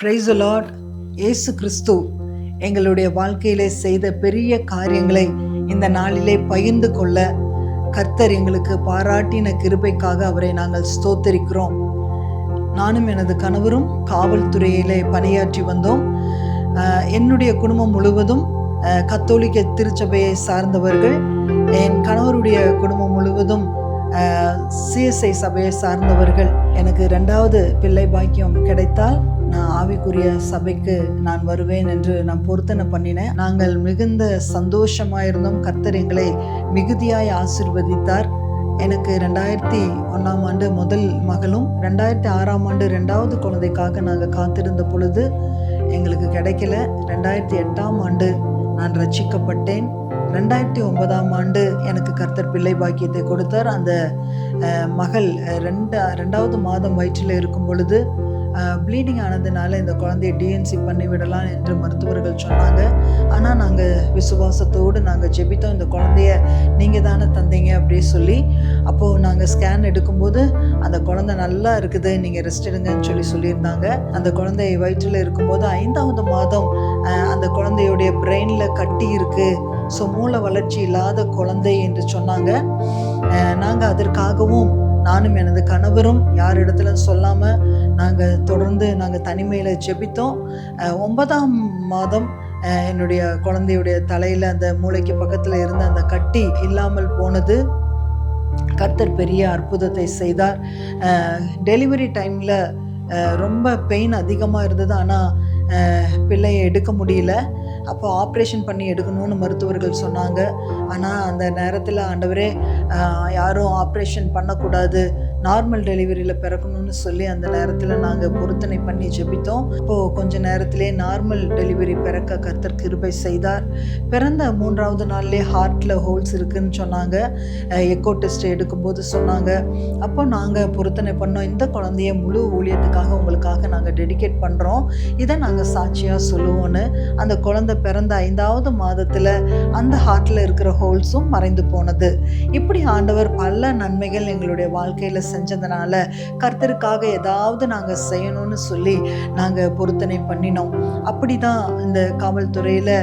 Price Lord இயேசு கிறிஸ்து எங்களுடைய வாழ்க்கையிலே செய்த பெரிய காரியங்களை இந்த நாளிலே பகிர்ந்து கொள்ள கர்த்தர் எங்களுக்கு பாராட்டின கிருபைக்காக அவரை நாங்கள் ஸ்தோத்தரிக்கிறோம். நானும் எனது கணவரும் காவல்துறையிலே பணியாற்றி வந்தோம். என்னுடைய குடும்பம் முழுவதும் கத்தோலிக்க திருச்சபையை சார்ந்தவர்கள் என் கணவருடைய குடும்பம் முழுவதும் சிஎஸ்ஐ சபையை சார்ந்தவர்கள் எனக்கு ரெண்டாவது பிள்ளை பாக்கியம் கிடைத்தால் நான் ஆவிக்குரிய சபைக்கு நான் வருவேன் என்று நான் பொருத்தனை பண்ணினேன். நாங்கள் மிகுந்த சந்தோஷமாயிருந்தோம். கர்த்தர் எங்களை மிகுதியாய் ஆசிர்வதித்தார். எனக்கு ரெண்டாயிரத்தி ஒன்றாம் ஆண்டு முதல் மகளும் ரெண்டாயிரத்தி ஆறாம் ஆண்டு ரெண்டாவது குழந்தைக்காக நாங்கள் காத்திருந்த பொழுது எங்களுக்கு கிடைக்கல. ரெண்டாயிரத்தி எட்டாம் ஆண்டு நான் ரட்சிக்கப்பட்டேன். ரெண்டாயிரத்தி ஒன்பதாம் ஆண்டு எனக்கு கர்த்தர் பிள்ளை பாக்கியத்தை கொடுத்தார். அந்த மகள் ரெண்டா ரெண்டாவது மாதம் வயிற்றில் இருக்கும் பொழுது ப்ளீடிங் ஆனதுனால இந்த குழந்தைய டிஎன்சி பண்ணி விடலாம் என்று மருத்துவர்கள் சொன்னாங்க. ஆனால் நாங்கள் விசுவாசத்தோடு நாங்கள் ஜெபித்தோம். இந்த குழந்தைய நீங்கள் தானே தந்தீங்க அப்படி சொல்லி. அப்போது நாங்கள் ஸ்கேன் எடுக்கும்போது அந்த குழந்தை நல்லா இருக்குது நீங்கள் ரெஸ்ட் எடுங்கன்னு சொல்லி சொல்லியிருந்தாங்க. அந்த குழந்தை வயிற்றில் இருக்கும்போது ஐந்தாவது மாதம் அந்த குழந்தையுடைய பிரெயினில் கட்டி இருக்குது ஸோ மூளை வளர்ச்சி இல்லாத குழந்தை என்று சொன்னாங்க. நாங்கள் அதற்காகவும் நானும் எனது கணவரும் யார் இடத்துல சொல்லாமல் நாங்கள் தொடர்ந்து நாங்கள் தனிமையில் ஜெபித்தோம். ஒன்பதாம் மாதம் என்னுடைய குழந்தையுடைய தலையில் அந்த மூளைக்கு பக்கத்தில் இருந்த அந்த கட்டி இல்லாமல் போனது. கர்த்தர் பெரிய அற்புதத்தை செய்தார். டெலிவரி டைமில் ரொம்ப பெயின் அதிகமாக இருந்தது. ஆனால் பிள்ளையை எடுக்க முடியல. அப்போ ஆப்ரேஷன் பண்ணி எடுக்கணும்னு மருத்துவர்கள் சொன்னாங்க. ஆனால் அந்த நேரத்தில் ஆண்டவரே யாரும் ஆப்ரேஷன் பண்ணக்கூடாது. நார்மல் டெலிவரியில் பிறக்கணும்னு சொல்லி அந்த நேரத்தில் நாங்கள் பொருத்தனை பண்ணி ஜெபித்தோம். இப்போது கொஞ்ச நேரத்திலே நார்மல் டெலிவரி பிறக்க கர்த்தர் கிருபை செய்தார். பிறந்த மூன்றாவது நாள்லேயே ஹார்ட்டில் ஹோல்ஸ் இருக்குன்னு சொன்னாங்க. எக்கோ டெஸ்ட் எடுக்கும்போது சொன்னாங்க. அப்போ நாங்கள் பொருத்தனை பண்ணோம். இந்த குழந்தைய முழு ஊழியத்துக்காக உங்களுக்காக நாங்கள் டெடிகேட் பண்ணுறோம் இதை நாங்கள் சாட்சியாக சொல்லுவோன்னு அந்த குழந்தை பிறந்த ஐந்தாவது மாதத்தில் அந்த ஹார்ட்டில் இருக்கிற ஹோல்ஸும் மறைந்து போனது. இப்படி ஆண்டவர் பல நன்மைகள் எங்களுடைய வாழ்க்கையில் செஞ்சதுனால கர்த்தருக்காக ஏதாவது நாங்கள் செய்யணும்னு சொல்லி நாங்கள் பொருத்தனை பண்ணினோம். அப்படி தான் இந்த காவல்துறையில்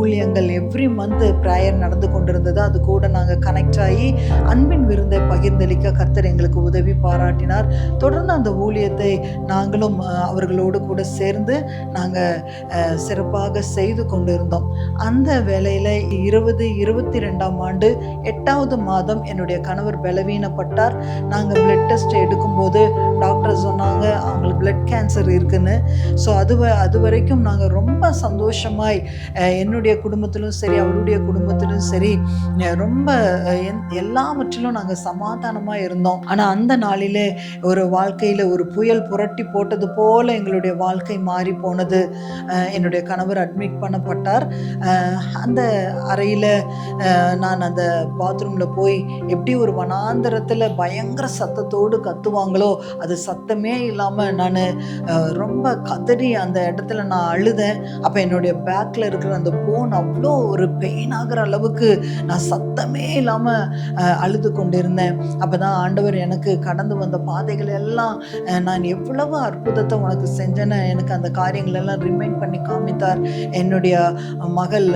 ஊழியங்கள் எவ்ரி மந்த் ப்ரேயர் நடந்து கொண்டிருந்தது. அது கூட நாங்கள் கனெக்ட் ஆகி அன்பின் விருந்தை பகிர்ந்தளிக்க கர்த்தர் எங்களுக்கு உதவி பாராட்டினார். தொடர்ந்து அந்த ஊழியத்தை நாங்களும் அவர்களோடு கூட சேர்ந்து நாங்கள் சிறப்பாக செய்து கொண்டிருந்தோம். அந்த வேலையில் இருபது இருபத்தி ரெண்டாம் ஆண்டு எட்டாவது மாதம் என்னுடைய கணவர் பலவீனப்பட்டார். நாங்கள் பிளட் டெஸ்ட் எடுக்கும்போது டாக்டர் சொன்னாங்க அவங்களுக்கு பிளட் கேன்சர் இருக்குன்னு. ஸோ அது அது வரைக்கும் நாங்கள் ரொம்ப சந்தோஷமாய் என்னுடைய குடும்பத்திலும் சரி அவருடைய குடும்பத்திலும் சரி ரொம்ப என்- எல்லாவற்றிலும் நாங்கள் சமாதானமாக இருந்தோம். ஆனால் அந்த நாளிலே ஒரு வாழ்க்கையில் ஒரு புயல் புரட்டி போட்டது போல் எங்களுடைய வாழ்க்கை மாறி போனது. என்னுடைய கணவர் அட்மிட் பண்ணப்பட்டார். அந்த அறையில் நான் அந்த பாத்ரூமில் போய் எப்படி ஒரு வனாந்தரத்தில் பயங்கர சத்தத்தோடு கத்துவாங்களோ அது சத்தமே இல்லாமல் நான் ரொம்ப கதறி அந்த இடத்துல நான் அழுதேன். அப்போ என்னுடைய பேக்கில் இருக்கிற அந்த போன் அவ்வளோ ஒரு பெயின் ஆகிற அளவுக்கு நான் சத்தமே இல்லாமல் அழுது கொண்டிருந்தேன். அப்போ தான் ஆண்டவர் எனக்கு கடந்து வந்த பாதைகள் எல்லாம் நான் எவ்வளவு அற்புதத்தை உனக்கு செஞ்சேன்னு எனக்கு அந்த காரியங்கள் எல்லாம் ரிமைண்ட் பண்ணி காமித்தார். என்னுடைய மகள்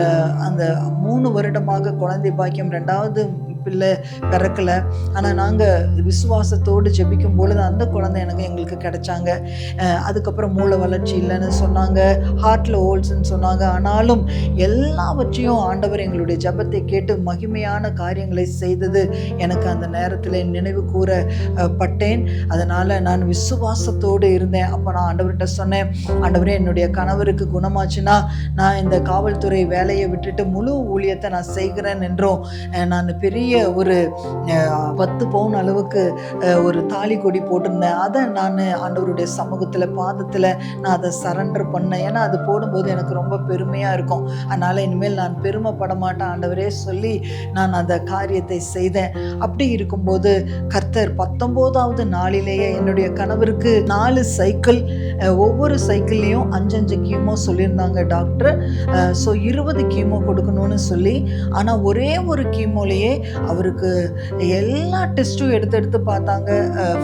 அந்த மூணு வருடமாக குழந்தை பாக்கியம் ரெண்டாவது பிள்ளை பிறக்கல. ஆனால் நாங்கள் விசுவாசத்தோடு ஜெபிக்கும் பொழுது அந்த குழந்தை எனக்கு எங்களுக்கு கிடைச்சாங்க. அதுக்கப்புறம் மூளை வளர்ச்சி இல்லைன்னு சொன்னாங்க. ஹார்ட்டில் ஹோல்ஸ்ன்னு சொன்னாங்க. ஆனாலும் எல்லாவற்றையும் ஆண்டவர் எங்களுடைய ஜெபத்தை கேட்டு மகிமையான காரியங்களை செய்தது எனக்கு அந்த நேரத்தில் நினைவு கூற பட்டேன். அதனால் நான் விசுவாசத்தோடு இருந்தேன். அப்போ நான் ஆண்டவர்கிட்ட சொன்னேன் ஆண்டவரே என்னுடைய கணவருக்கு குணமாச்சுன்னா நான் இந்த காவல்துறை வேலையை விட்டுட்டு முழு ஊழியத்தை நான் செய்கிறேன் என்றும். நான் பெரிய ஒரு பத்து பவுன் அளவுக்கு ஒரு தாலி கொடி போட்டிருந்தேன். அதை நான் ஆண்டவருடைய சமூகத்தில் பாதத்தில் நான் அதை சரண்டர் பண்ணேன். ஏன்னா அது போடும்போது எனக்கு ரொம்ப பெருமையாக இருக்கும். அதனால் இனிமேல் நான் பெருமைப்பட மாட்டேன். ஆண்டவரே சொல்லி நான் அந்த காரியத்தை செய்தேன். அப்படி இருக்கும்போது கர்த்தர் பத்தொம்போதாவது நாளிலேயே என்னுடைய கணவருக்கு நாலு சைக்கிள் ஒவ்வொரு சைக்கிள்லேயும் அஞ்சஞ்சு கீமோ சொல்லியிருந்தாங்க டாக்டர் ஸோ இருபது கீமோ கொடுக்கணும்னு சொல்லி ஆனால் ஒரே ஒரு கீமோலேயே அவருக்கு எல்லா டெஸ்ட்டும் எடுத்து எடுத்து பார்த்தாங்க.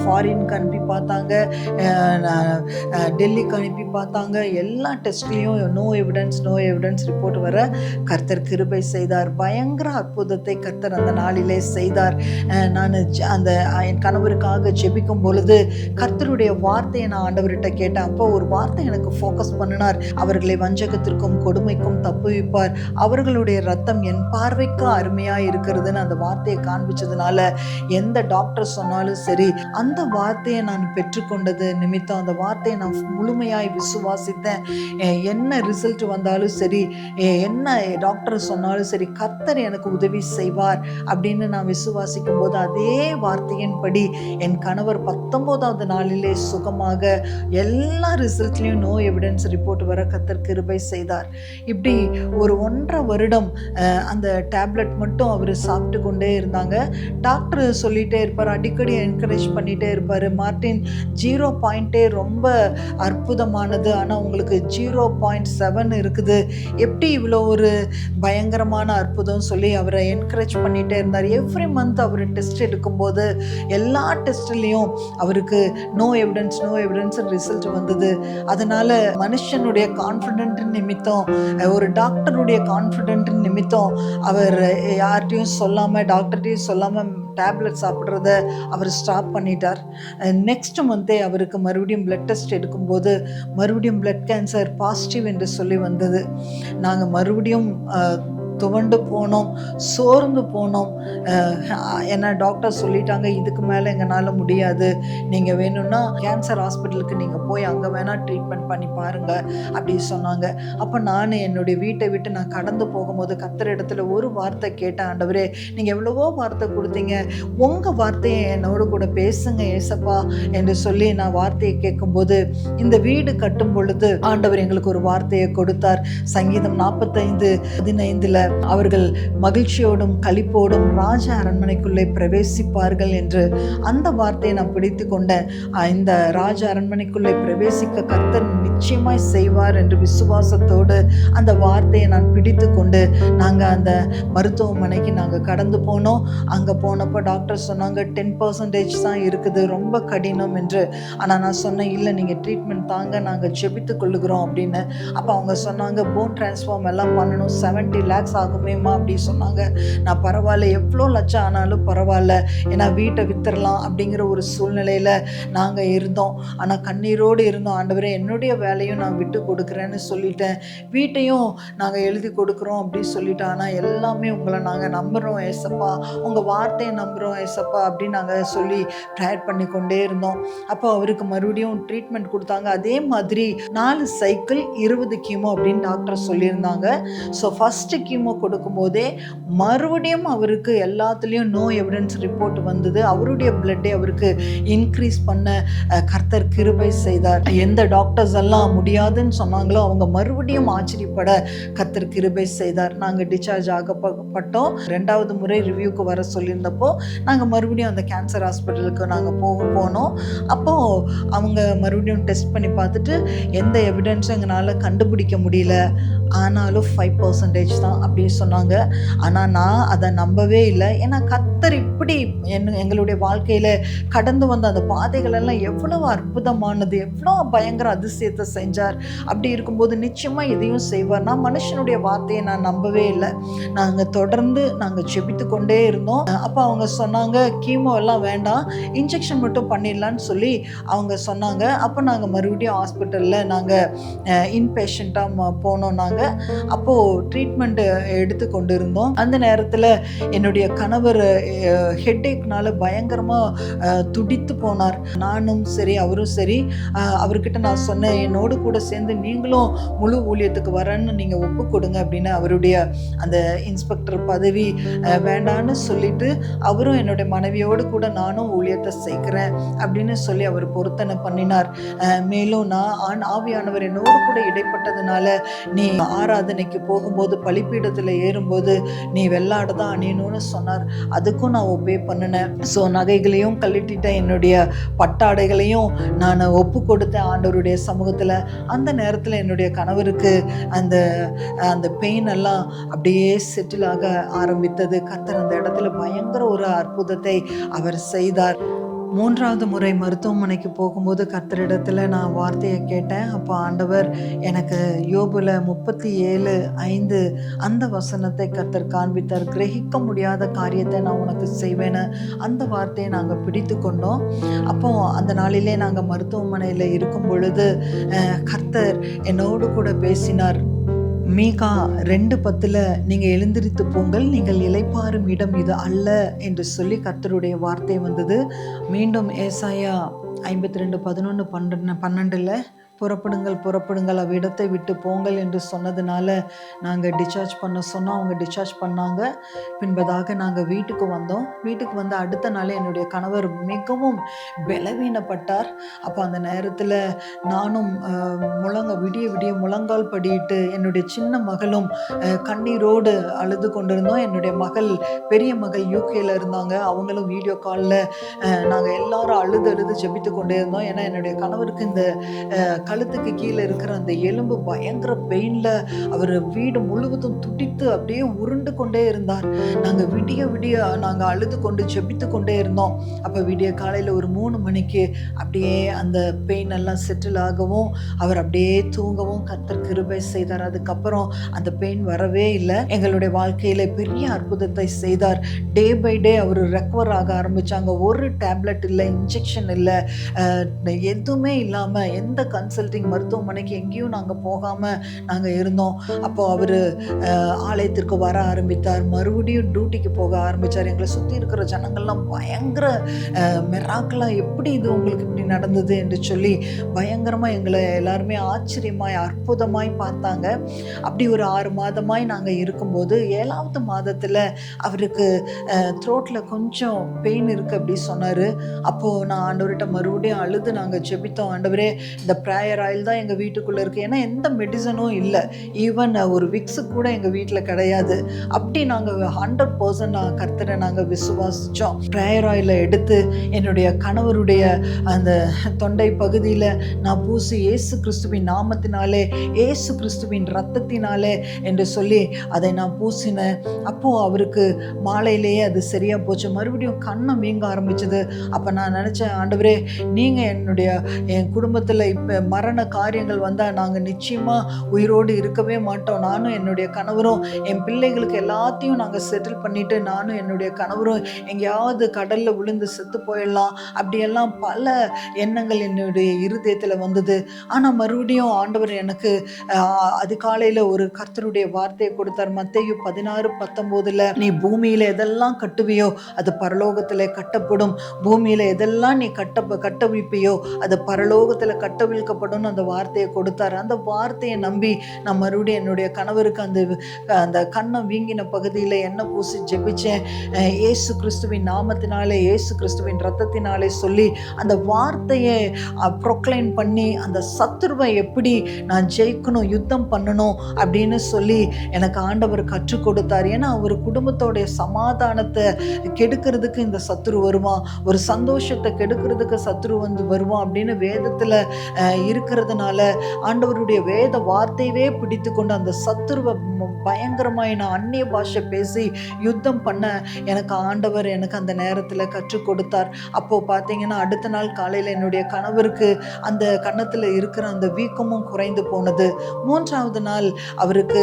ஃபாரினுக்கு அனுப்பி பார்த்தாங்க. டெல்லிக்கு அனுப்பி பார்த்தாங்க. எல்லா டெஸ்ட்லேயும் no evidence no evidence report வர கர்த்தர் கிருபை செய்தார். பயங்கர அற்புதத்தை கர்த்தர் அந்த நாளிலே செய்தார். நான் அந்த என் கணவருக்காக ஜெபிக்கும் பொழுது கர்த்தருடைய வார்த்தையை நான் ஆண்டவர்கிட்ட கேட்டேன். அப்போ ஒரு வார்த்தை எனக்கு ஃபோக்கஸ் பண்ணினார். அவர்களை வஞ்சகத்திற்கும் கொடுமைக்கும் தப்புவிப்பார் அவர்களுடைய ரத்தம் என் பார்வைக்கு அருமையா இருக்கிறதுன்னு அந்த வார்த்தையை காண்பிச்சதுனால எந்த டாக்டர் சொன்னாலும் சரி அந்த வார்த்தையை நான் பெற்றுக்கொண்டது நிமித்தம் அந்த வார்த்தையை நான் முழுமையாய் விசுவாசித்தேன். என்ன ரிசல்ட் வந்தாலும் சரி என்ன டாக்டர் சொன்னாலும் சரி கர்த்தர் எனக்கு உதவி செய்வார் அப்படின்னு நான் விசுவாசிக்கும் போது அதே வார்த்தையின்படி என் கணவர் பத்தொன்பதாவது நாளிலே சுகமாக எல்லா எல்லா ரிசல்ட்லேயும் நோ எவிடன்ஸ் ரிப்போர்ட் வர கத்தர் கிருபை செய்தார். இப்படி ஒரு ஒன்றரை வருடம் அந்த டேப்லெட் மட்டும் அவர் சாப்பிட்டு கொண்டே இருந்தாங்க. டாக்டர் சொல்லிட்டே இருப்பார் அடிக்கடி என்கரேஜ் பண்ணிட்டே இருப்பார். மார்ட்டின் ஜீரோ பாயிண்ட்டே ரொம்ப அற்புதமானது. ஆனால் உங்களுக்கு ஜீரோ பாயிண்ட் செவன் இருக்குது. எப்படி இவ்வளோ ஒரு பயங்கரமான அற்புதம் சொல்லி அவரை என்கரேஜ் பண்ணிகிட்டே இருந்தார்? எவ்ரி மந்த் அவர் டெஸ்ட் எடுக்கும்போது எல்லா டெஸ்ட்லேயும் அவருக்கு no evidence no evidence result வந்து வந்தது. அதனால மனுஷனுடைய கான்ஃபிடென்ட் நிமித்தம் ஒரு டாக்டருடைய கான்ஃபிடென்ட் நிமித்தம் அவர் யார்கிட்டையும் சொல்லாமல் டாக்டர்கிட்டையும் சொல்லாமல் டேப்லெட் சாப்பிட்றத அவர் ஸ்டாப் பண்ணிட்டார். நெக்ஸ்ட் மந்த்தே அவருக்கு மறுபடியும் பிளட் டெஸ்ட் எடுக்கும்போது மறுபடியும் பிளட் கேன்சர் பாசிட்டிவ் என்று சொல்லி வந்தது. நாங்கள் மறுபடியும் துவண்டு போனோம் சோர்ந்து போனோம். அஹ், ஏன்னா டாக்டர் சொல்லிட்டாங்க இதுக்கு மேலே எங்களால் முடியாது. நீங்கள் வேணும்னா கேன்சர் ஹாஸ்பிட்டலுக்கு நீங்கள் போய் அங்கே வேணால் ட்ரீட்மெண்ட் பண்ணி பாருங்க அப்படி சொன்னாங்க. அப்போ நான் என்னுடைய வீட்டை விட்டு நான் கடந்து போகும்போது கத்துற இடத்துல ஒரு வார்த்தை கேட்டேன் ஆண்டவரே நீங்கள் எவ்வளவோ வார்த்தை கொடுத்தீங்க. உங்கள் வார்த்தையை என்னோடு கூட பேசுங்க ஏசப்பா என்று சொல்லி நான் வார்த்தையை கேட்கும்போது இந்த வீடு கட்டும் பொழுது ஆண்டவர் எங்களுக்கு ஒரு வார்த்தையை கொடுத்தார். சங்கீதம் நாற்பத்தைந்து பதினைந்தில் அவர்கள் மகிழ்ச்சியோடும் களிப்போடும் ராஜ அரண்மனைக்குள்ளே பிரவேசிப்பார்கள் என்று அந்த வார்த்தையை நான் பிடித்து கொண்ட இந்த ராஜ அரண்மனைக்குள்ளே பிரவேசிக்க கர்த்தர் நிச்சயமாய் செய்வார் என்று விசுவாசத்தோடு அந்த வார்த்தையை நான் பிடித்து கொண்டு நாங்கள் அந்த மருத்துவமனைக்கு நாங்கள் கடந்து போனோம். அங்கே போனப்போ டாக்டர் சொன்னாங்க டென் பர்சன்டேஜ் தான் இருக்குது ரொம்ப கடினம் என்று. ஆனால் நான் சொன்னேன் இல்லை நீங்கள் ட்ரீட்மெண்ட் தாங்க நாங்கள் ஜெபித்து கொள்ளுகிறோம் அப்படின்னு. அப்போ அவங்க சொன்னாங்க போன் டிரான்ஸ்ஃபார்ம் எல்லாம் பண்ணணும் செவன்ட்டி லேக்ஸ் ஆகுமேம்மா அப்படி சொன்னாங்க. நான் பரவாயில்ல எவ்வளோ லட்சம் ஆனாலும் பரவாயில்ல ஏன்னா வீட்டை வித்துடலாம் அப்படிங்கிற ஒரு சூழ்நிலையில் நாங்கள் இருந்தோம். ஆனால் கண்ணீரோடு இருந்தோம் ஆண்டவரே என்னுடைய வேலையும் நான் விட்டு கொடுக்குறேன்னு சொல்லிட்டேன். வீட்டையும் நாங்கள் எழுதி கொடுக்குறோம் அப்படின்னு சொல்லிட்டு ஆனால் எல்லாமே உங்களை நாங்கள் நம்புகிறோம் ஏசப்பா. உங்கள் வார்த்தையை நம்புகிறோம் ஏசப்பா அப்படின்னு நாங்கள் சொல்லி ப்ரேயர் பண்ணி கொண்டே இருந்தோம். அப்போ அவருக்கு மறுபடியும் ட்ரீட்மெண்ட் கொடுத்தாங்க. அதே மாதிரி நாலு சைக்கிள் இருபது கீமோ அப்படின்னு டாக்டர் சொல்லியிருந்தாங்க. ஸோ ஃபஸ்ட்டு கீமோ கொடுக்கும்போதே மறுபடியும் அவருக்கு எல்லாத்துலேயும் நோ எவிடன்ஸ் ரிப்போர்ட் வந்தது. அவருடைய பிளட்டை அவருக்கு இன்க்ரீஸ் பண்ண கர்த்தர் கிருபை செய்தார். எந்த டாக்டர்ஸ் எல்லாம் முடியாதுன்னு சொன்னாங்களோ அவங்க மறுபடியும் ஆச்சரியப்பட கத்தர் கிருபை செய்தார். நாங்கள் டிஸ்சார்ஜ் ஆகப்பட்டோம். ரெண்டாவது முறை ரிவ்யூக்கு வர சொல்லியிருந்தப்போ நாங்கள் மறுபடியும் அந்த கேன்சர் ஹாஸ்பிட்டலுக்கு நாங்கள் போக போனோம். அப்போது அவங்க மறுபடியும் டெஸ்ட் பண்ணி பார்த்துட்டு எந்த எவிடன்ஸும் எங்களால் கண்டுபிடிக்க முடியல. ஆனாலும் ஃபைவ் பர்சன்டேஜ் தான் அப்படின்னு சொன்னாங்க. ஆனால் நான் அதை நம்பவே இல்லை. ஏன்னா கத்தர் இப்படி என் எங்களுடைய வாழ்க்கையில் கடந்து வந்த அந்த பாதைகள் எல்லாம் அற்புதமானது எவ்வளோ பயங்கர அதிசயத்தை செஞ்சார். அப்படி இருக்கும்போது நிச்சயமாக இதையும் செய்வார். நான் மனுஷனுடைய வார்த்தையை நான் நம்பவே இல்லை. நாங்கள் தொடர்ந்து நாங்கள் ஜெபித்து கொண்டே இருந்தோம். அப்போ அவங்க சொன்னாங்க கீமோ எல்லாம் வேண்டாம். இன்ஜெக்ஷன் மட்டும் பண்ணிடலான்னு சொல்லி அவங்க சொன்னாங்க. அப்போ நாங்கள் மறுபடியும் ஹாஸ்பிட்டலில் நாங்கள் இன்பேஷண்ட்டாக போனோம் நாங்கள் அப்போது ட்ரீட்மெண்ட்டு எடுத்து கொண்டு இருந்தோம் அந்த நேரத்தில் என்னுடைய கணவர் ஹெட்டேக்னால பயங்கரமாக துடித்து போனார். நானும் சரி அவரும் சரி. அவர்கிட்ட நான் சொன்னேன் என்னோடு கூட சேர்ந்து நீங்களும் முழு ஊழியத்துக்கு வரேன்னு நீங்கள் ஒப்பு கொடுங்க அப்படின்னு அவருடைய அந்த இன்ஸ்பெக்டர் பதவி வேண்டான்னு சொல்லிட்டு அவரும் என்னுடைய மனைவியோடு கூட நானும் ஊழியத்தை செய்கிறேன் அப்படின்னு சொல்லி அவர் பொருத்தனை பண்ணினார். மேலும் நான் ஆண் ஆவியானவர் என்னோடு கூட இடைப்பட்டதுனால நீ ஆராதனைக்கு போகும்போது பலிப்பீடத்தில் ஏறும்போது நீ வெள்ளாட தான் அணியணும்னு சொன்னார். அதுக்கும் நான் ஒப்பே பண்ணினேன். ஸோ நகைகளையும் கழட்டிட்டேன். என்னுடைய பட்டாடைகளையும் நான் ஒப்பு கொடுத்தேன் ஆண்டவருடைய சமூகத்தில் அந்த நேரத்தில் என்னுடைய கணவருக்கு அந்த அந்த பெயின் எல்லாம் அப்படியே செட்டில் ஆக ஆரம்பித்தது. கத்தர் அந்த இடத்துல பயங்கர ஒரு அற்புதத்தை அவர் செய்தார். மூன்றாவது முறை மருத்துவமனைக்கு போகும்போது கர்த்தரிடத்துல நான் வார்த்தையை கேட்டேன். அப்போ ஆண்டவர் எனக்கு யோபுல முப்பத்தி ஏழு ஐந்து அந்த வசனத்தை கர்த்தர் காண்பித்தார். கிரகிக்க முடியாத காரியத்தை நான் உனக்கு செய்வேன்னு அந்த வார்த்தையை நாங்கள் பிடித்து கொண்டோம். அப்போ அந்த நாளிலே நாங்கள் மருத்துவமனையில் இருக்கும் பொழுது கர்த்தர் என்னோடு கூட பேசினார். மீகா ரெண்டு பத்தில் நீங்கள் எழுந்திரித்து போங்கள் நீங்கள் இலைப்பாரும் இடம் இது அல்ல என்று சொல்லி கர்த்தருடைய வார்த்தை வந்தது. மீண்டும் ஏசாயா ஐம்பத்தி ரெண்டு பதினொன்று பன்னெண்டு பன்னெண்டில் புறப்படுங்கள் புறப்படுங்கள். அவ்விடத்தை விட்டு போங்கள் என்று சொன்னதுனால நாங்கள் டிஸ்சார்ஜ் பண்ண சொன்னோம். அவங்க டிஸ்சார்ஜ் பண்ணாங்க. பின்பதாக நாங்கள் வீட்டுக்கு வந்தோம். வீட்டுக்கு வந்து அடுத்த நாள் என்னுடைய கணவர் மிகவும் பலவீனப்பட்டார். அப்போ அந்த நேரத்தில் நானும் முழங்க விடிய விடிய முழங்கால் படியிட்டு என்னுடைய சின்ன மகளும் கண்ணீரோடு அழுது கொண்டிருந்தோம். என்னுடைய மகள் பெரிய மகள் யூகேல இருந்தாங்க. அவங்களும் வீடியோ காலில் நாங்கள் எல்லாரும் அழுது அழுது ஜெபித்து கொண்டே இருந்தோம். ஏன்னா என்னுடைய கணவருக்கு இந்த கழுத்துக்கு கீழே இருக்கிற அந்த எலும்பு பயங்கர பெயினில் அவர் வீடு முழுவதும் துடித்து அப்படியே உருண்டு கொண்டே இருந்தார். நாங்கள் விடிய விடிய நாங்கள் அழுது கொண்டு செபித்து கொண்டே இருந்தோம். அப்போ விடிய காலையில் ஒரு மூணு மணிக்கு அப்படியே அந்த பெயின் எல்லாம் செட்டில் ஆகவும் அவர் அப்படியே தூங்கவும் கத்தர் கிருபை செய்தார். அதுக்கப்புறம் அந்த பெயின் வரவே இல்லை. எங்களுடைய வாழ்க்கையில் பெரிய அற்புதத்தை செய்தார். Day by day our recover ஆக ஆரம்பிச்சாங்க. ஒரு டேப்லெட் இல்லை இன்ஜெக்ஷன் இல்லை. எதுவுமே இல்லாமல் எந்த கன்சல்டிங் மருத்துவமனைக்கு எங்கேயும் நாங்கள் போகாமல் நாங்கள் இருந்தோம். அப்போது அவர் ஆலயத்திற்கு வர ஆரம்பித்தார். மறுபடியும் டியூட்டிக்கு போக ஆரம்பித்தார் எங்களை சுற்றி இருக்கிற ஜனங்கள்லாம் பயங்கர மெராக்கெலாம் எப்படி இது உங்களுக்கு இப்படி நடந்தது என்று சொல்லி பயங்கரமாக எங்களை எல்லாருமே ஆச்சரியமாய் அற்புதமாய் பார்த்தாங்க. அப்படி ஒரு ஆறு மாதமாய் நாங்கள் இருக்கும்போது ஏழாவது மாதத்தில் அவருக்கு த்ரோட்டில் கொஞ்சம் பெயின் இருக்குது அப்படி சொன்னார். அப்போது நான் ஆண்டவர்கிட்ட மறுபடியும் அழுது நாங்கள் ஜெபித்தோம். ஆண்டவரே இந்த ப்ரேயர் ஆயில் தான் எங்கள் வீட்டுக்குள்ளே இருக்குது ஏன்னா எந்த மெடிசனும் இல்லை. ஈவன் ஒரு விக்ஸு கூட எங்கள் வீட்டில் கிடையாது. அப்படி நாங்கள் ஹண்ட்ரட் பர்சன்ட் நான் கர்த்தரை நாங்கள் விசுவாசித்தோம் ப்ரேயர் ஆயிலை எடுத்து என்னுடைய கணவருடைய அந்த தொண்டை பகுதியில் நான் பூசி ஏசு கிறிஸ்துவின் நாமத்தினாலே ஏசு கிறிஸ்துவின் ரத்தத்தினாலே என்று சொல்லி அதை நான் பூசினேன். அப்போது அவருக்கு மாலையிலேயே அது சரியாக போச்சு. மறுபடியும் கண்ணம் வீங்க ஆரம்பிச்சது. அப்போ நான் நினச்சேன் ஆண்டவரே நீங்கள் என்னுடைய என் குடும்பத்தில் இப்போ மரண காரியங்கள் வந்தால் நாங்கள் நிச்சயமாக உயிரோடு இருக்கவே மாட்டோம். நானும் என்னுடைய கணவரும் என் பிள்ளைகளுக்கு எல்லாத்தையும் நாங்கள் செட்டில் பண்ணிவிட்டு நானும் என்னுடைய கணவரும் எங்கேயாவது கடலில் விழுந்து செத்து போயிடலாம். அப்படியெல்லாம் பல எண்ணங்கள் என்னுடைய இருதயத்தில் வந்தது. ஆனால் மறுபடியும் ஆண்டவர் எனக்கு அதிகாலையில் ஒரு கர்த்தருடைய வார்த்தையை கொடுத்தார். மத்தேயு பதினாறு பத்தொம்போதில் நீ பூமியில் எதெல்லாம் கட்டுவியோ அது பரலோகத்தில் கட்டப்படும். பூமியில் எதெல்லாம் நீ கட்ட கட்டவிழ்ப்பியோ அது பரலோகத்தில் கட்டவிழ்க்கப்படும். அந்த வார்த்தையை கொடுத்தார். அந்த வார்த்தையை நம்பி நான் மறுபடியும் என்னுடைய கணவருக்கு அந்த அந்த கண்ணம் வீங்கின பகுதியில் எண்ணெய் பூசி ஜெபிச்சேன். ஏசு இயேசு கிறிஸ்துவின் நாமத்தினாலே இயேசு கிறிஸ்துவின் ரத்தத்தினாலே சொல்லி அந்த வார்த்தையை ப்ரொக்ளைன் பண்ணி அந்த சத்துருவை எப்படி நான் ஜெயிக்கணும் யுத்தம் பண்ணணும் அப்படின்னு சொல்லி எனக்கு ஆண்டவர் கற்றுக் கொடுத்தார். ஏன்னா அவர் குடும்பத்தோடைய சமாதானத்தை கெடுக்கிறதுக்கு இந்த சத்துரு வருவான். ஒரு சந்தோஷத்தை கெடுக்கிறதுக்கு சத்துரு வந்து வருவான் அப்படின்னு வேதத்தில் இருக்கிறதுனால ஆண்டவருடைய வேத வார்த்தையவே பிடித்து கொண்டு அந்த சத்துருவை பயங்கரமாக நான் அந்நிய பாஷை பேசி யுத்தம் பண்ண எனக்கு ஆண்டவர் எனக்கு அந்த நேரத்தில் கற்றுக் கொடுத்தார். அப்போது பார்த்தீங்கன்னா அடுத்த நாள் காலையில் என்னுடைய கணவருக்கு அந்த கன்னத்தில் இருக்கிற அந்த வீக்கமும் குறைந்து போனது. மூன்றாவது நாள் அவருக்கு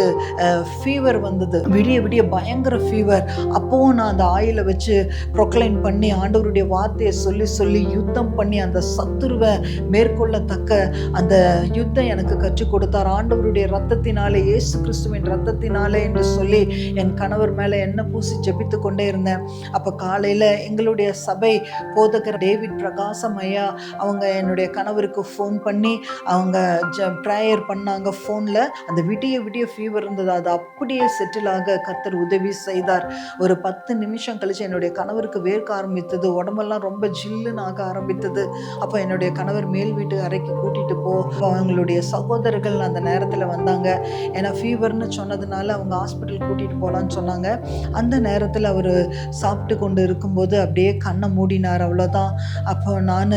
ஃபீவர் வந்தது. விடிய விடிய பயங்கர ஃபீவர் அப்போவும் நான் அந்த ஆயிலை வச்சு ப்ரொக்ளைன் பண்ணி ஆண்டவருடைய வார்த்தையை சொல்லி சொல்லி யுத்தம் பண்ணி அந்த சத்துருவை மேற்கொள்ளத்தக்க அந்த யுத்தம் எனக்கு கற்றுக் கொடுத்தார். ஆண்டவருடைய ரத்தத்தினாலே இயேசு கிறிஸ்துவின் ரத்தத்தினாலே என்று சொல்லி என் கணவர் மேலே எண்ணெய் பூசி ஜெபித்து கொண்டே இருந்தேன். அப்போ காலையில் எங்களுடைய சபை போதகர் டேவிட் பிரகாசம் ஐயா அவங்க என்னுடைய கணவருக்கு ஃபோன் பண்ணி அவங்க ஜ ப்ரேயர் பண்ணாங்க ஃபோனில் அந்த விடிய விடிய ஃபீவர் இருந்தது. அது அப்படியே செட்டில் ஆக கர்த்தர் உதவி செய்தார். ஒரு பத்து நிமிஷம் கழிச்சு என்னுடைய கணவருக்கு வேர்க்க ஆரம்பித்தது. உடம்பெல்லாம் ரொம்ப ஜில்லுன்னு ஆக ஆரம்பித்தது. அப்போ என்னுடைய கணவர் மேல் வீட்டு அறைக்கு கூட்டி கூட்டிகிட்டு போ. அவங்களுடைய சகோதரர்கள் அந்த நேரத்தில் வந்தாங்க. ஏன்னா ஃபீவர்னு சொன்னதுனால அவங்க ஹாஸ்பிட்டல் கூட்டிகிட்டு போகலான்னு சொன்னாங்க. அந்த நேரத்தில் அவர் சாப்பிட்டு கொண்டு இருக்கும்போது அப்படியே கண்ணை மூடினார். அவ்வளோதான் அப்போ நான்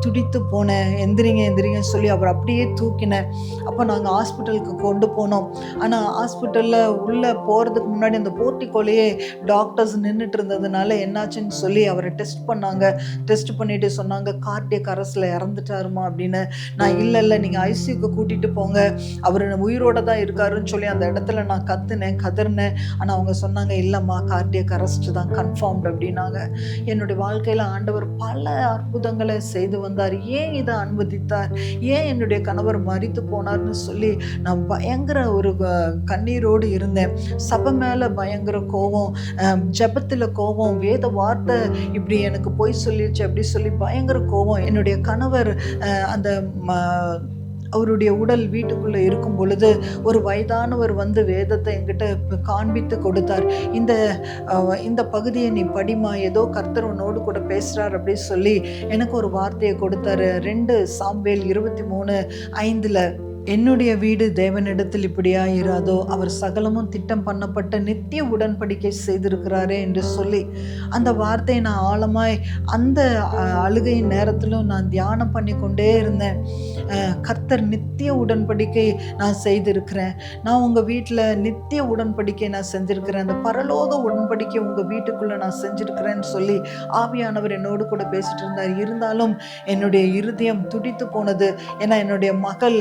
துடித்து போனேன். எந்திரிங்க எந்திரிங்கன்னு சொல்லி அவர் அப்படியே தூக்கினேன். அப்போ நாங்கள் ஹாஸ்பிட்டலுக்கு கொண்டு போனோம். ஆனால் ஹாஸ்பிட்டலில் உள்ளே போகிறதுக்கு முன்னாடி அந்த போர்ட்டிக்கோலையே டாக்டர்ஸ் நின்றுட்டு இருந்ததுனால என்னாச்சுன்னு சொல்லி அவரை டெஸ்ட் பண்ணாங்க. டெஸ்ட் பண்ணிட்டு சொன்னாங்க கார்டியக் அரசில் இறந்துட்டாருமா? அப்படின்னு. நான் இல்லை இல்லை நீங்கள் ஐசியூக்கு கூட்டிகிட்டு போங்க. அவர் உயிரோட தான் இருக்காருன்னு சொல்லி அந்த இடத்துல நான் கத்துனேன் கதறினேன். ஆனால் அவங்க சொன்னாங்க இல்லைம்மா கார்டியக் அரெஸ்ட் தான் கன்ஃபார்ம்டு அப்படின்னாங்க. என்னுடைய வாழ்க்கையில் ஆண்டவர் பல அற்புதங்களை செய்து வந்தார். ஏன் இதை அனுமதித்தார்? ஏன் என்னுடைய கணவர் மறித்து போனார்னு சொல்லி நான் பயங்கர ஒரு கண்ணீரோடு இருந்தேன். சபை மேலே பயங்கர கோபம் ஜபத்தில் கோபம் வேத வார்த்தை இப்படி எனக்கு பொய் சொல்லிடுச்சு அப்படி சொல்லி பயங்கர கோபம். என்னுடைய கணவர் அந்த அவருடைய உடல் வீட்டுக்குள்ளே இருக்கும் பொழுது ஒரு வயதானவர் வந்து வேதத்தை என்கிட்ட காண்பித்து கொடுத்தார். இந்த இந்த பகுதியை நீ படிமா ஏதோ கர்த்தர் உன்னோடு கூட பேசுகிறார் அப்படின்னு சொல்லி எனக்கு ஒரு வார்த்தையை கொடுத்தாரு. ரெண்டு சாம்வேல் இருபத்தி மூணு ஐந்தில் என்னுடைய வீடு தேவனிடத்தில் இப்படியாயிராதோ அவர் சகலமும் திட்டம் பண்ணப்பட்ட நித்திய உடன்படிக்கை செய்திருக்கிறாரே என்று சொல்லி அந்த வார்த்தையை நான் ஆழமாய் அந்த அழுகையின் நேரத்திலும் நான் தியானம் பண்ணி கொண்டே இருந்தேன் கர்த்தர் நித்திய உடன்படிக்கை நான் செய்திருக்கிறேன். நான் உங்கள் வீட்டில் நித்திய உடன்படிக்கை நான் செஞ்சிருக்கிறேன். அந்த பரலோக உடன்படிக்கை உங்கள் வீட்டுக்குள்ளே நான் செஞ்சுருக்கிறேன்னு சொல்லி ஆவியானவர் என்னோடு கூட பேசிட்டு இருந்தார். இருந்தாலும் என்னுடைய இருதயம் துடித்து போனது. ஏன்னா என்னுடைய மகள்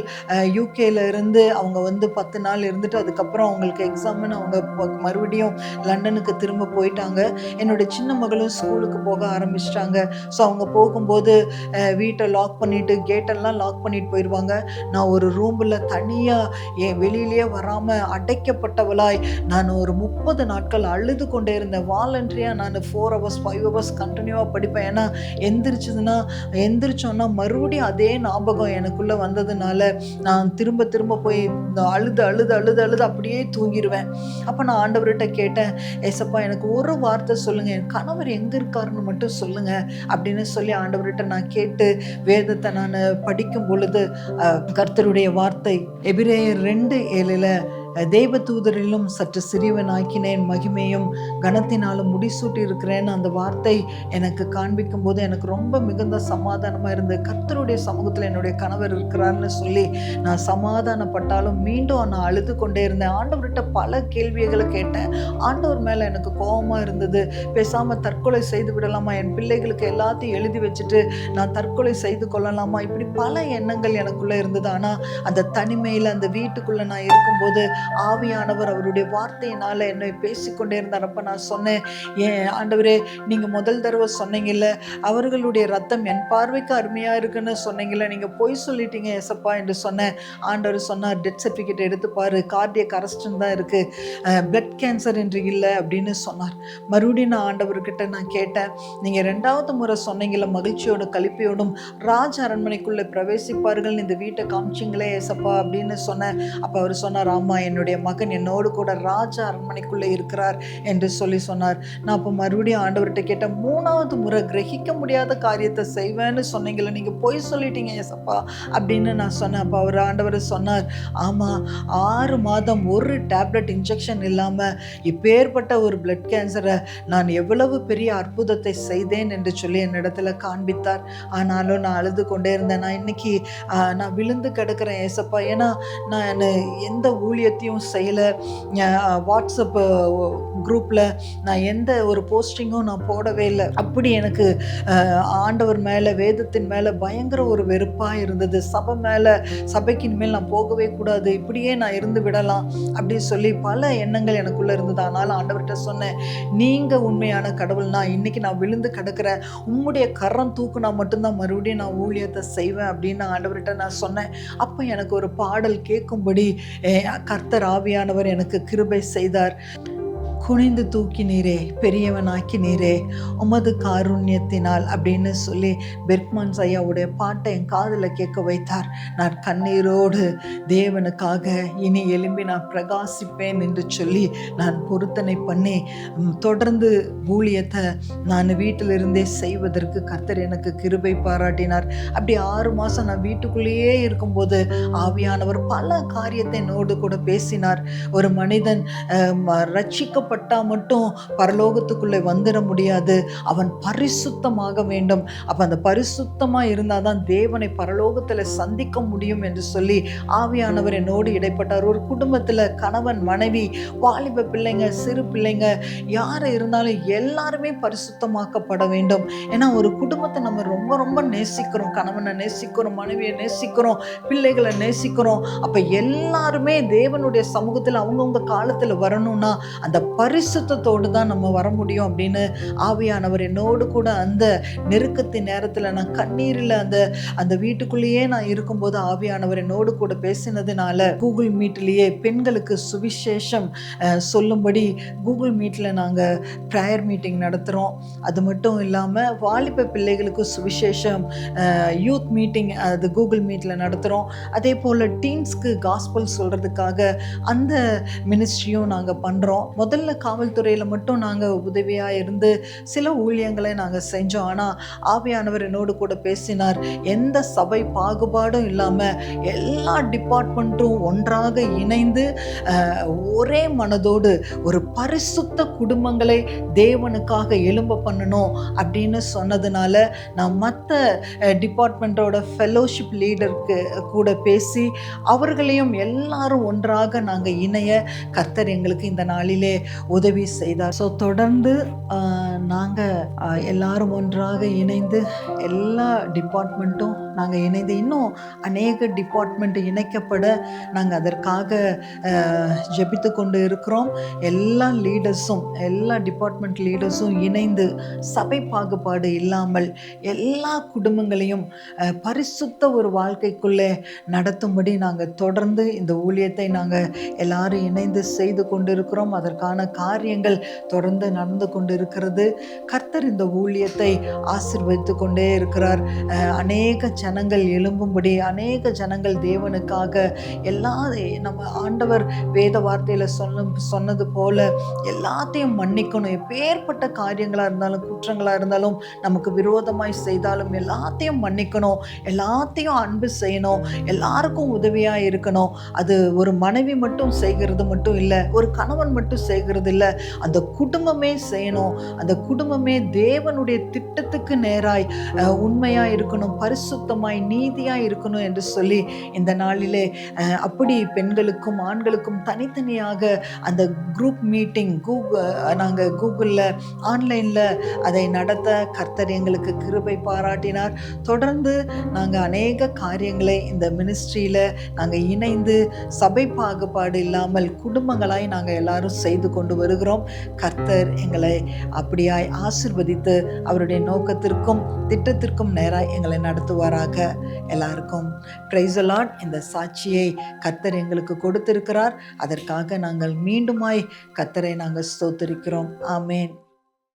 யூகேல இருந்து அவங்க வந்து பத்து நாள் இருந்துட்டு அதுக்கப்புறம் அவங்களுக்கு எக்ஸாம்னு அவங்க மறுபடியும் லண்டனுக்கு திரும்ப போயிட்டாங்க. என்னோட சின்ன மகளும் ஸ்கூலுக்கு போக ஆரம்பிச்சிட்டாங்க. ஸோ அவங்க போகும்போது வீட்டை லாக் பண்ணிட்டு கேட்டெல்லாம் லாக் பண்ணிட்டு போயிடுவாங்க நான் ஒரு ரூமில் தனியாக என் வெளியிலேயே வராமல் அடைக்கப்பட்டவளாய் நான் ஒரு முப்பது நாட்கள் அழுது கொண்டே இருந்தேன். வாலண்டரியாக நான் ஃபோர் ஹவர்ஸ் ஃபைவ் ஹவர்ஸ் கண்டினியூவாக படிப்பேன். ஏன்னா எந்திரிச்சதுன்னா எந்திரிச்சோன்னா மறுபடியும் அதே ஞாபகம் எனக்குள்ளே வந்ததுனால நான் திரும்ப திரும்ப போய் இந்த அழுது அழுது அழுது அழுது அப்படியே தூங்கிடுவேன் அப்போ நான் ஆண்டவர்கிட்ட கேட்டேன் ஏசப்பா எனக்கு ஒரு வார்த்தை சொல்லுங்கள் என் கணவர் எங்கே இருக்காருன்னு மட்டும் சொல்லுங்கள் அப்படின்னு சொல்லி ஆண்டவர்கிட்ட நான் கேட்டு வேதத்தை நான் படிக்கும் பொழுது கர்த்தருடைய வார்த்தை எபிரேயர் ரெண்டு ஏழில் தேவதூதரிலும் சற்று சிறியவனாக்கினேன். மகிமையும் கனத்தினாலும் முடிசூட்டி இருக்கிறேன்னு அந்த வார்த்தை எனக்கு காண்பிக்கும் போது எனக்கு ரொம்ப மிகுந்த சமாதானமாக இருந்தது. கர்த்தருடைய சமூகத்தில் என்னுடைய கணவர் இருக்கிறார்னு சொல்லி நான் சமாதானப்பட்டாலும் மீண்டும் நான் அழுது கொண்டே இருந்தேன். ஆண்டவர்கிட்ட பல கேள்விகளை கேட்டேன். ஆண்டவர் மேலே எனக்கு கோபமாக இருந்தது. பேசாமல் தற்கொலை செய்து விடலாமா? என் பிள்ளைகளுக்கு எல்லாத்தையும் எழுதி வச்சுட்டு நான் தற்கொலை செய்து கொள்ளலாமா? இப்படி பல எண்ணங்கள் எனக்குள்ளே இருந்தது. ஆனால் அந்த தனிமையில் அந்த வீட்டுக்குள்ளே நான் இருக்கும்போது ஆவியானவர் அவருடைய வார்த்தையினால் என்னை பேசிக்கொண்டே இருந்தார். அப்போ நான் சொன்னேன் ஏன் ஆண்டவரே நீங்கள் முதல் தடவை சொன்னீங்கல்ல அவர்களுடைய ரத்தம் என் பார்வைக்கு அருமையாக இருக்குன்னு சொன்னீங்கல்ல நீங்கள் பொய் சொல்லிட்டீங்க எசப்பா என்று சொன்னேன். ஆண்டவர் சொன்னார் டெத் சர்டிஃபிகேட் எடுத்து பாரு கார்டியக் அரெஸ்ட்னு தான் இருக்குது பிளட் கேன்சர் என்று இல்லை அப்படின்னு சொன்னார். மறுபடியும் நான் ஆண்டவர்கிட்ட நான் கேட்டேன் நீங்கள் ரெண்டாவது முறை சொன்னீங்கல்ல மகிழ்ச்சியோடும் கழிப்பையோடும் ராஜ அரண்மனைக்குள்ளே பிரவேசிப்பார்கள் இந்த வீட்டை காமிச்சிங்களே ஏசப்பா அப்படின்னு சொன்னேன். அப்போ அவர் சொன்னார் ஆமா என்னுடைய மகன் என்னோடு கூட ராஜ அரண்மனைக்குள்ளே இருக்கிறார் என்று சொல்லி சொன்னார். நான் அப்போ மறுபடியும் ஆண்டவர்கிட்ட கேட்டேன் மூணாவது முறை கிரகிக்க முடியாத காரியத்தை செய்வேன்னு சொன்னீங்களே நீங்கள் பொய் சொல்லிட்டீங்க ஏசப்பா அப்படின்னு நான் சொன்னேன். அப்போ அவர் ஆண்டவர் சொன்னார் ஆமாம் ஆறு மாதம் ஒரு டேப்லெட் இன்ஜெக்ஷன் இல்லாமல் இப்பேற்பட்ட ஒரு பிளட் கேன்சரை நான் எவ்வளவு பெரிய அற்புதத்தை செய்தேன் என்று சொல்லி என்னிடத்துல காண்பித்தார். ஆனாலும் நான் அழுது கொண்டே இருந்தேன். நான் இன்னைக்கு நான் விழுந்து கிடக்கிறேன் ஏசப்பா. ஏன்னா நான் எந்த ஊழியத்தையும் செய்யலை வாட்ஸ்அப் குரூப்பில் நான் எந்த ஒரு போஸ்டிங்கும் நான் போடவே இல்லை. அப்படி எனக்கு ஆண்டவர் மேலே வேதத்தின் மேலே பயங்கர ஒரு வெறுப்பாக இருந்தது. சபை மேலே சபைக்கு இனிமேல் நான் போகவே கூடாது. இப்படியே நான் இருந்து விடலாம் அப்படின்னு சொல்லி பல எண்ணங்கள் எனக்குள்ளே இருந்தது. ஆனாலும் ஆண்டவர்கிட்ட சொன்னேன் நீங்கள் உண்மையான கடவுள்னா இன்னைக்கு நான் விழுந்து கிடக்கிறேன். உம்முடைய கரம் தூக்குனா மட்டும்தான் மறுபடியும் நான் ஊழியத்தை செய்வேன். அப்படின்னு ஆண்டவர்கிட்ட நான் சொன்னேன். அப்போ எனக்கு ஒரு பாடல் கேட்கும்படி கர்த்த கர்த்தர் ஆவியானவர் எனக்கு கிருபை செய்தார். குனிந்து தூக்கினீரே பெரியவனாக்கினீரே உமது காருண்யத்தினால் அப்படின்னு சொல்லி பெர்க்மான்ஸ் ஐயாவுடைய பாட்டை என் காதில் கேட்க வைத்தார். நான் கண்ணீரோடு தேவனுக்காக இனி எழும்பி நான் பிரகாசிப்பேன் என்று சொல்லி நான் பொருத்தனை பண்ணி தொடர்ந்து ஊழியத்தை நான் வீட்டிலிருந்தே செய்வதற்கு கர்த்தர் எனக்கு கிருபை பாராட்டினார். அப்படி ஆறு மாதம் நான் வீட்டுக்குள்ளேயே இருக்கும்போது ஆவியானவர் பல காரியத்தை என்னோடு கூட பேசினார். ஒரு மனிதன் ரட்சிக்கப்பட்ட ம- மட்டும் பரலோகத்துக்குள்ளே வந்துட முடியாது. அவன் பரிசுத்தமாக வேண்டும். அப்போ அந்த பரிசுத்தமாக இருந்தால் தான் தேவனை பரலோகத்தில் சந்திக்க முடியும் என்று சொல்லி ஆவியானவர் என்னோடு இடைப்பட்டார். ஒரு குடும்பத்தில் கணவன் மனைவி வாலிப பிள்ளைங்க சிறு பிள்ளைங்க யார் இருந்தாலும் எல்லாருமே பரிசுத்தமாக்கப்பட வேண்டும். ஏன்னா ஒரு குடும்பத்தை நம்ம ரொம்ப ரொம்ப நேசிக்கிறோம். கணவனை நேசிக்கிறோம் மனைவியை நேசிக்கிறோம் பிள்ளைகளை நேசிக்கிறோம். அப்போ எல்லாருமே தேவனுடைய சமூகத்தில் அவங்கவுங்க காலத்தில் வரணும்னா அந்த பரிசுத்தத்தோடு தான் நம்ம வர முடியும் அப்படின்னு ஆவியானவர் என்னோடு கூட அந்த நெருக்கத்தின் நேரத்தில் நான் கண்ணீரில் அந்த அந்த வீட்டுக்குள்ளேயே நான் இருக்கும்போது ஆவியானவர் என்னோடு கூட பேசினதுனால கூகுள் மீட்லேயே பெண்களுக்கு சுவிசேஷம் சொல்லும்படி கூகுள் மீட்டில் நாங்கள் ப்ரேயர் மீட்டிங் நடத்துகிறோம் அது மட்டும் இல்லாமல் வாலிப பிள்ளைகளுக்கு சுவிசேஷம் யூத் மீட்டிங் அது கூகுள் மீட்டில் நடத்துகிறோம் அதே போல் டீன்ஸ்க்கு காஸ்பல் சொல்கிறதுக்காக அந்த மினிஸ்ட்ரியும் நாங்கள் பண்ணுறோம் முதல்ல காவல்துறையில் மட்டும் நாங்கள் உதவியாக இருந்து சில ஊழியங்களை நாங்கள் செஞ்சோம். ஆனால் ஆவியானவர் என்னோடு கூட பேசினார். எந்த சபை பாகுபாடும் இல்லாமல் எல்லா டிபார்ட்மெண்ட்டும் ஒன்றாக இணைந்து ஒரே மனதோடு ஒரு பரிசுத்த குடும்பங்களை தேவனுக்காக எழும்ப பண்ணணும் அப்படின்னு சொன்னதுனால நான் மற்ற டிபார்ட்மெண்ட்டோட ஃபெலோஷிப் லீடருக்கு கூட பேசி அவர்களையும் எல்லாரும் ஒன்றாக நாங்கள் இணைய கர்த்தர் எங்களுக்கு இந்த நாளிலே உதவி செய்தார். ஸோ தொடர்ந்து நாங்கள் எல்லாரும் ஒன்றாக இணைந்து எல்லா டிபார்ட்மெண்ட்டும் நாங்கள் இணைந்து இன்னும் அநேக டிபார்ட்மெண்ட் இணைக்கப்பட நாங்கள் அதற்காக ஜெபித்து கொண்டு இருக்கிறோம். எல்லா லீடர்ஸும் எல்லா டிபார்ட்மெண்ட் லீடர்ஸும் இணைந்து சபை பாகுபாடு இல்லாமல் எல்லா குடும்பங்களையும் பரிசுத்த ஒரு வாழ்க்கைக்குள்ளே நடத்தும்படி நாங்கள் தொடர்ந்து இந்த ஊழியத்தை நாங்கள் எல்லாரும் இணைந்து செய்து கொண்டிருக்கிறோம். அதற்கான காரியங்கள் தொடர்ந்து நடந்து கொண்டு இருக்கிறது கர்த்தர் இந்த ஊழியத்தை ஆசிர்வதித்து கொண்டே இருக்கிறார். அநேக ஜனங்கள் எழும்பும்படி அநேக ஜனங்கள் தேவனுக்காக எல்லா நம்ம ஆண்டவர் வேத வார்த்தையில் சொன்ன சொன்னது போல எல்லாத்தையும் மன்னிக்கணும். எப்பேற்பட்ட காரியங்களாக இருந்தாலும் குற்றங்களாக இருந்தாலும் நமக்கு விரோதமாய் செய்தாலும் எல்லாத்தையும் மன்னிக்கணும். எல்லாத்தையும் அன்பு செய்யணும். எல்லாருக்கும் உதவியாக இருக்கணும். அது ஒரு மனைவி மட்டும் செய்கிறது மட்டும் இல்லை ஒரு கணவன் மட்டும் செய்கிறது இல்லை. அந்த குடும்பமே செய்யணும். அந்த குடும்பமே தேவனுடைய திட்டத்துக்கு நேராய் உண்மையாக இருக்கணும். பரிசுத்தம் சுத்தமாய் நீதியாக இருக்கணும் என்று சொல்லி இந்த நாளிலே அப்படி பெண்களுக்கும் ஆண்களுக்கும் தனித்தனியாக அந்த குரூப் மீட்டிங் கூகுள் நாங்கள் கூகுளில் ஆன்லைனில் அதை நடத்த கர்த்தர் எங்களுக்கு கிருபை பாராட்டினார். தொடர்ந்து நாங்கள் அநேக காரியங்களை இந்த மினிஸ்ட்ரியில் நாங்கள் இணைந்து சபை பாகுபாடு இல்லாமல் குடும்பங்களாய் நாங்கள் எல்லாரும் செய்து கொண்டு வருகிறோம். கர்த்தர் எங்களை அப்படியாய் ஆசிர்வதித்து அவருடைய நோக்கத்திற்கும் திட்டத்திற்கும் நேராக எங்களை நடத்துவாராக எல்லாருக்கும். பிரைஸ் இந்த சாட்சியை கத்தர் எங்களுக்கு கொடுத்திருக்கிறார். அதற்காக நாங்கள் மீண்டுமாய் கத்தரை நாங்கள் ஸ்தோத்திருக்கிறோம். ஆமேன்.